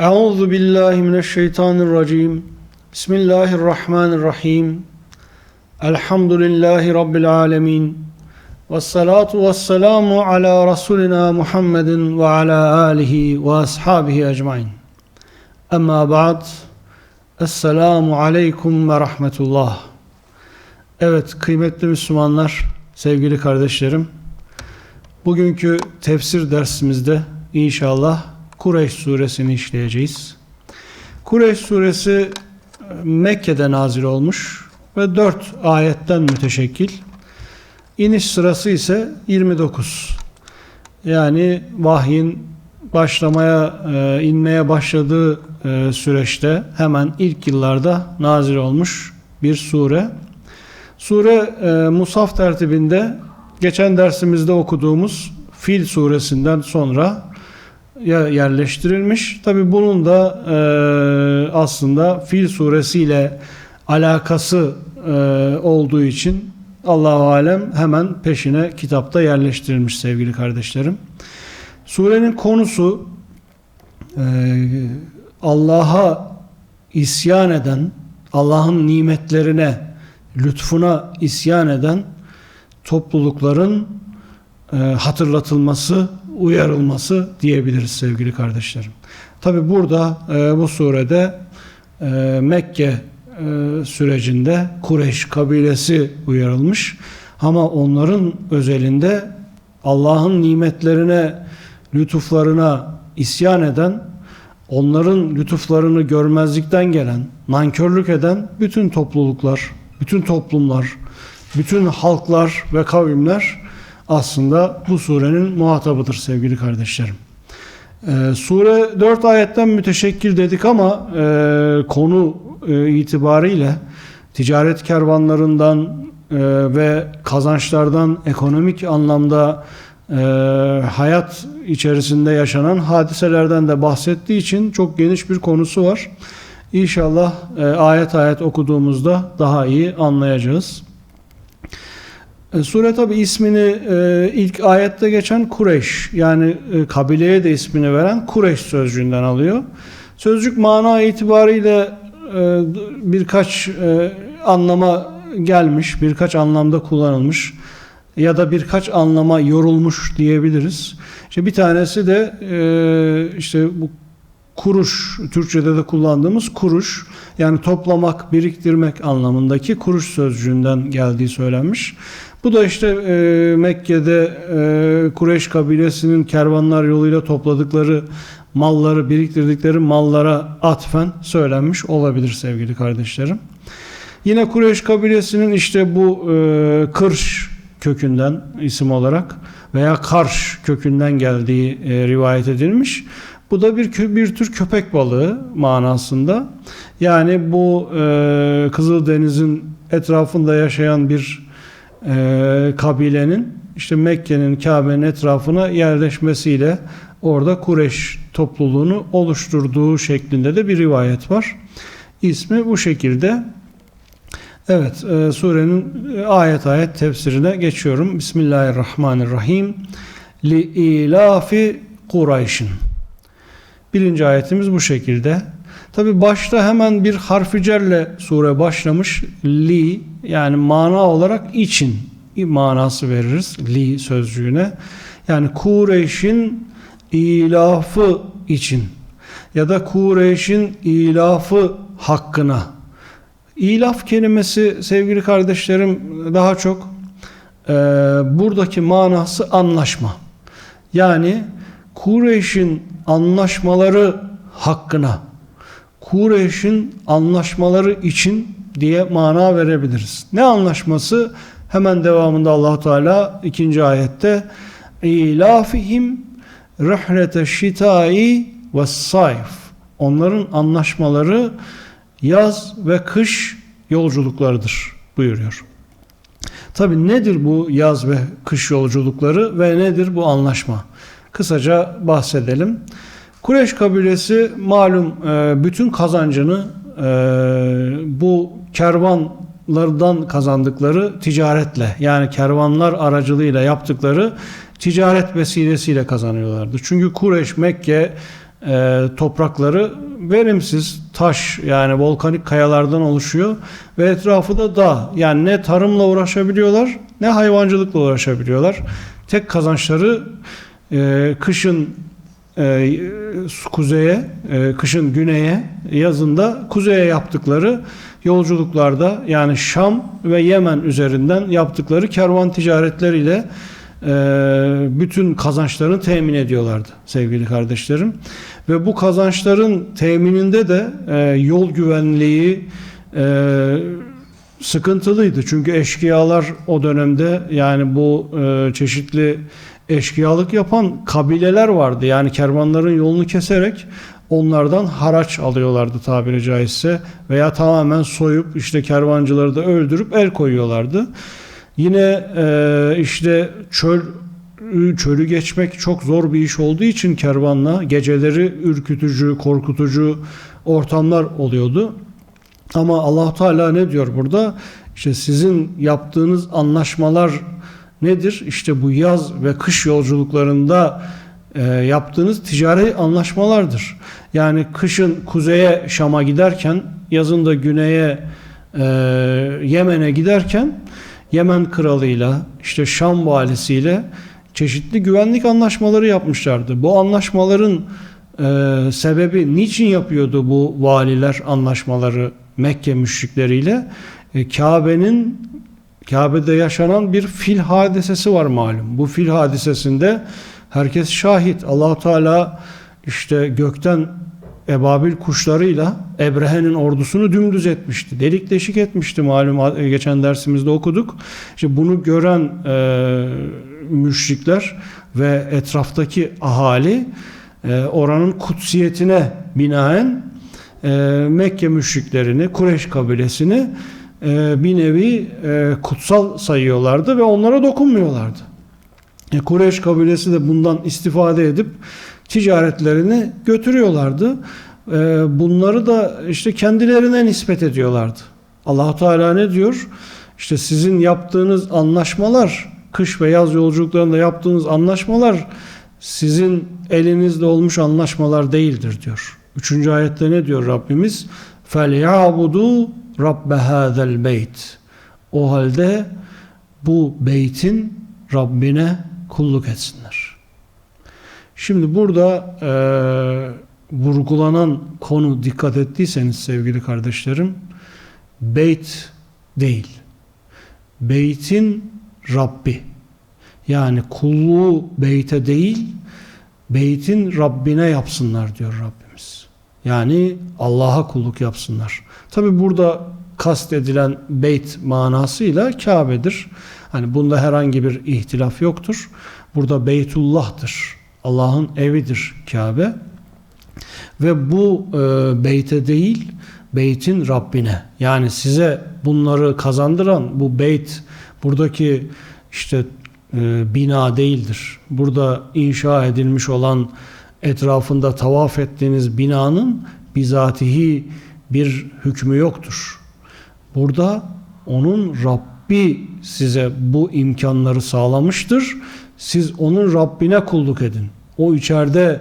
Euzu billahi mineşşeytanirracim. Bismillahirrahmanirrahim. Elhamdülillahi rabbil alamin. Ves salatu ves selamu ala rasulina Muhammedin ve ala alihi ve ashabihi ecmaîn. Amma ba'd. Esselamu aleyküm ve rahmetullah. Evet kıymetli Müslümanlar, sevgili kardeşlerim. Bugünkü tefsir dersimizde inşallah Kureyş suresini işleyeceğiz. Kureyş suresi Mekke'de nazil olmuş ve 4 ayetten müteşekkil. İniş sırası ise 29. Yani vahyin başlamaya, e, inmeye başladığı e, süreçte hemen ilk yıllarda nazil olmuş bir sure. Sure e, Musaf tertibinde geçen dersimizde okuduğumuz Fil suresinden sonra yerleştirilmiş. Tabi bunun da e, aslında Fil suresiyle alakası e, olduğu için Allahu alem hemen peşine kitapta yerleştirilmiş sevgili kardeşlerim. Surenin konusu e, Allah'a isyan eden, Allah'ın nimetlerine, lütfuna isyan eden toplulukların e, hatırlatılması, uyarılması diyebiliriz sevgili kardeşlerim. Tabi burada e, bu surede e, Mekke e, sürecinde Kureş kabilesi uyarılmış ama onların özelinde Allah'ın nimetlerine, lütuflarına isyan eden, onların lütuflarını görmezlikten gelen, nankörlük eden bütün topluluklar, bütün toplumlar, bütün halklar ve kavimler aslında bu surenin muhatabıdır sevgili kardeşlerim. Ee, sure 4 ayetten müteşekkil dedik ama e, konu e, itibariyle ticaret kervanlarından e, ve kazançlardan ekonomik anlamda e, hayat içerisinde yaşanan hadiselerden de bahsettiği için çok geniş bir konusu var. İnşallah e, ayet ayet okuduğumuzda daha iyi anlayacağız. E, Sure tabi ismini e, ilk ayette geçen Kureyş yani e, kabileye de ismini veren Kureyş sözcüğünden alıyor. Sözcük mana itibariyle e, birkaç e, anlama gelmiş, birkaç anlamda kullanılmış ya da birkaç anlama yorulmuş diyebiliriz. İşte bir tanesi de e, işte bu kuruş, Türkçe'de de kullandığımız kuruş yani toplamak, biriktirmek anlamındaki kuruş sözcüğünden geldiği söylenmiş. Bu da işte e, Mekke'de e, Kureyş kabilesinin kervanlar yoluyla topladıkları malları, biriktirdikleri mallara atfen söylenmiş olabilir sevgili kardeşlerim. Yine Kureyş kabilesinin işte bu e, Kırş kökünden isim olarak veya Karş kökünden geldiği e, rivayet edilmiş. Bu da bir bir tür köpek balığı manasında. Yani bu e, Kızıldeniz'in etrafında yaşayan bir e, kabilenin işte Mekke'nin Kabe'nin etrafına yerleşmesiyle orada Kureş topluluğunu oluşturduğu şeklinde de bir rivayet var. İsmi bu şekilde. Evet, e, surenin ayet ayet tefsirine geçiyorum. Bismillahirrahmanirrahim. Li ilafi Kureyş'in. Birinci ayetimiz bu şekilde. Tabi başta hemen bir harfi cerle sure başlamış. Li yani mana olarak için manası veririz. Li sözcüğüne. Yani Kureyş'in ilafı için ya da Kureyş'in ilafı hakkına. İlaf kelimesi sevgili kardeşlerim daha çok e, buradaki manası anlaşma. Yani Kureyş'in anlaşmaları hakkına, Kureyş'in anlaşmaları için diye mana verebiliriz. Ne anlaşması? Hemen devamında allah Teala ikinci ayette İlafihim rihlete şitai ve sayf Onların anlaşmaları yaz ve kış yolculuklarıdır buyuruyor. Tabi nedir bu yaz ve kış yolculukları ve nedir bu anlaşma? Kısaca bahsedelim. Kureş kabilesi malum e, bütün kazancını e, bu kervanlardan kazandıkları ticaretle yani kervanlar aracılığıyla yaptıkları ticaret vesilesiyle kazanıyorlardı. Çünkü Kureş Mekke e, toprakları verimsiz taş yani volkanik kayalardan oluşuyor ve etrafı da dağ. Yani ne tarımla uğraşabiliyorlar ne hayvancılıkla uğraşabiliyorlar. Tek kazançları kışın e, kuzeye, e, kışın güneye, yazında kuzeye yaptıkları yolculuklarda yani Şam ve Yemen üzerinden yaptıkları kervan ticaretleriyle e, bütün kazançlarını temin ediyorlardı sevgili kardeşlerim. Ve bu kazançların temininde de e, yol güvenliği e, sıkıntılıydı. Çünkü eşkıyalar o dönemde yani bu e, çeşitli eşkıyalık yapan kabileler vardı. Yani kervanların yolunu keserek onlardan haraç alıyorlardı tabiri caizse veya tamamen soyup işte kervancıları da öldürüp el koyuyorlardı. Yine e, işte çöl çölü geçmek çok zor bir iş olduğu için kervanla geceleri ürkütücü, korkutucu ortamlar oluyordu. Ama Allah Teala ne diyor burada? İşte sizin yaptığınız anlaşmalar nedir? İşte bu yaz ve kış yolculuklarında e, yaptığınız ticari anlaşmalardır. Yani kışın kuzeye Şam'a giderken, yazın da güneye e, Yemen'e giderken Yemen kralıyla, işte Şam valisiyle çeşitli güvenlik anlaşmaları yapmışlardı. Bu anlaşmaların e, sebebi niçin yapıyordu bu valiler anlaşmaları Mekke müşrikleriyle? E, Kabe'nin Kabe'de yaşanan bir fil hadisesi var malum. Bu fil hadisesinde herkes şahit. allah Teala işte gökten ebabil kuşlarıyla Ebrehe'nin ordusunu dümdüz etmişti. Delik deşik etmişti malum geçen dersimizde okuduk. İşte bunu gören e, müşrikler ve etraftaki ahali e, oranın kutsiyetine binaen e, Mekke müşriklerini, Kureş kabilesini e, bir nevi e, kutsal sayıyorlardı ve onlara dokunmuyorlardı. E, Kureyş kabilesi de bundan istifade edip ticaretlerini götürüyorlardı. E, bunları da işte kendilerine nispet ediyorlardı. allah Teala ne diyor? İşte sizin yaptığınız anlaşmalar, kış ve yaz yolculuklarında yaptığınız anlaşmalar sizin elinizde olmuş anlaşmalar değildir diyor. Üçüncü ayette ne diyor Rabbimiz? فَلْيَعْبُدُوا Rabbe hazel beyt. O halde bu beytin Rabbine kulluk etsinler. Şimdi burada e, vurgulanan konu dikkat ettiyseniz sevgili kardeşlerim beyt değil. Beytin Rabbi. Yani kulluğu beyte değil beytin Rabbine yapsınlar diyor Rabbimiz. Yani Allah'a kulluk yapsınlar. Tabi burada kast edilen beyt manasıyla Kabe'dir. Hani bunda herhangi bir ihtilaf yoktur. Burada Beytullah'tır. Allah'ın evidir Kabe. Ve bu e, beyte değil, beytin Rabbine. Yani size bunları kazandıran bu beyt, buradaki işte e, bina değildir. Burada inşa edilmiş olan etrafında tavaf ettiğiniz binanın bizatihi bir hükmü yoktur. Burada onun Rabbi size bu imkanları sağlamıştır. Siz onun Rabbine kulluk edin. O içeride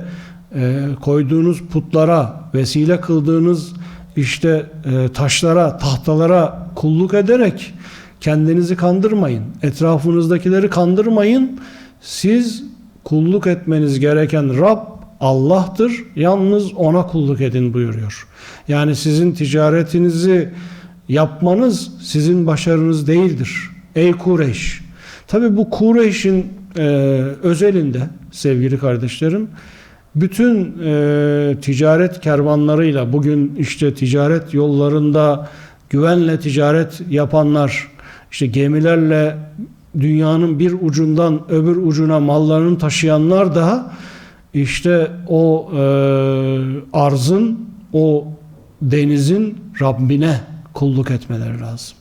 e, koyduğunuz putlara, vesile kıldığınız işte e, taşlara, tahtalara kulluk ederek kendinizi kandırmayın. Etrafınızdakileri kandırmayın. Siz kulluk etmeniz gereken Rab Allah'tır. Yalnız ona kulluk edin buyuruyor. Yani sizin ticaretinizi yapmanız sizin başarınız değildir. Ey Kureyş. Tabi bu Kureyş'in e, özelinde sevgili kardeşlerim bütün e, ticaret kervanlarıyla bugün işte ticaret yollarında güvenle ticaret yapanlar işte gemilerle dünyanın bir ucundan öbür ucuna mallarını taşıyanlar da işte o e, arzın o denizin Rabbine kulluk etmeleri lazım.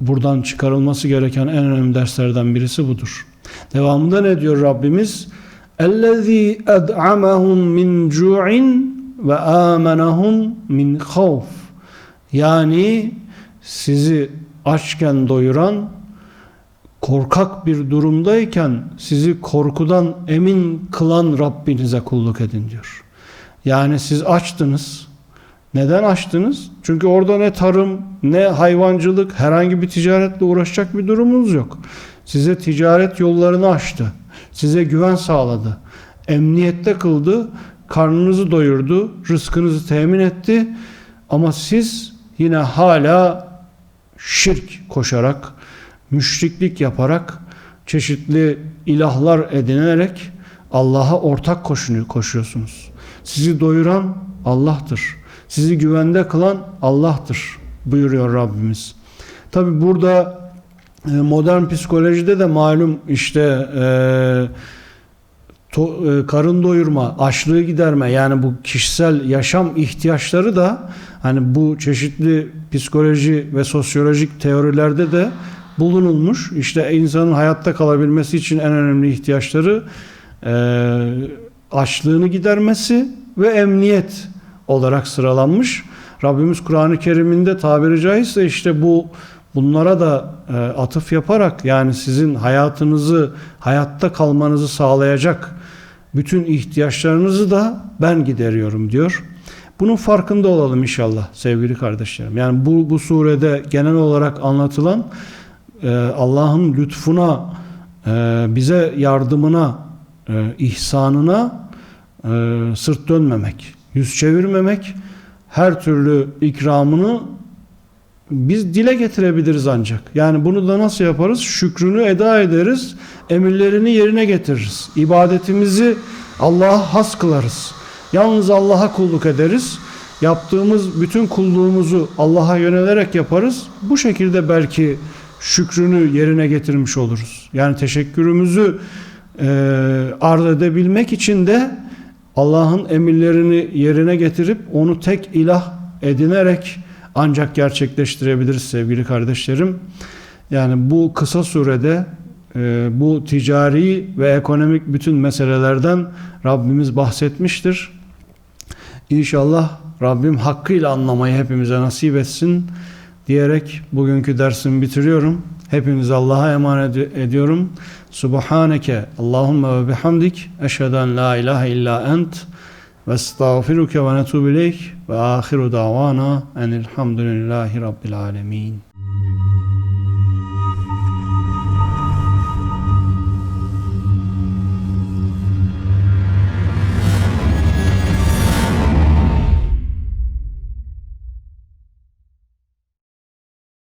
Buradan çıkarılması gereken en önemli derslerden birisi budur. Devamında ne diyor Rabbimiz? اَلَّذ۪ي اَدْعَمَهُمْ مِنْ جُوعٍ ve amenahum min havf. Yani sizi açken doyuran, korkak bir durumdayken sizi korkudan emin kılan Rabbinize kulluk edin diyor. Yani siz açtınız. Neden açtınız? Çünkü orada ne tarım, ne hayvancılık, herhangi bir ticaretle uğraşacak bir durumunuz yok. Size ticaret yollarını açtı. Size güven sağladı. Emniyette kıldı. Karnınızı doyurdu. Rızkınızı temin etti. Ama siz yine hala şirk koşarak, müşriklik yaparak, çeşitli ilahlar edinerek Allah'a ortak koşunu koşuyorsunuz. Sizi doyuran Allah'tır. Sizi güvende kılan Allah'tır buyuruyor Rabbimiz. Tabi burada e, modern psikolojide de malum işte e, to, e, karın doyurma, açlığı giderme yani bu kişisel yaşam ihtiyaçları da hani bu çeşitli psikoloji ve sosyolojik teorilerde de bulunulmuş. İşte insanın hayatta kalabilmesi için en önemli ihtiyaçları e, açlığını gidermesi ve emniyet olarak sıralanmış. Rabbimiz Kur'an-ı Kerim'inde tabiri caizse işte bu bunlara da e, atıf yaparak yani sizin hayatınızı hayatta kalmanızı sağlayacak bütün ihtiyaçlarınızı da ben gideriyorum diyor. Bunun farkında olalım inşallah sevgili kardeşlerim. Yani bu, bu surede genel olarak anlatılan Allah'ın lütfuna, e, bize yardımına, e, ihsanına e, sırt dönmemek, yüz çevirmemek, her türlü ikramını biz dile getirebiliriz ancak. Yani bunu da nasıl yaparız? Şükrünü eda ederiz, emirlerini yerine getiririz. İbadetimizi Allah'a has kılarız. Yalnız Allah'a kulluk ederiz. Yaptığımız bütün kulluğumuzu Allah'a yönelerek yaparız. Bu şekilde belki şükrünü yerine getirmiş oluruz. Yani teşekkürümüzü e, arz edebilmek için de Allah'ın emirlerini yerine getirip onu tek ilah edinerek ancak gerçekleştirebiliriz sevgili kardeşlerim. Yani bu kısa sürede e, bu ticari ve ekonomik bütün meselelerden Rabbimiz bahsetmiştir. İnşallah Rabbim hakkıyla anlamayı hepimize nasip etsin diyerek bugünkü dersimi bitiriyorum. Hepinizi Allah'a emanet ediyorum. Subhaneke Allahümme ve bihamdik eşhedü en la ilahe illa ent ve estağfiruke ve netubu ileyk ve ahiru davana enilhamdülillahi rabbil alemin.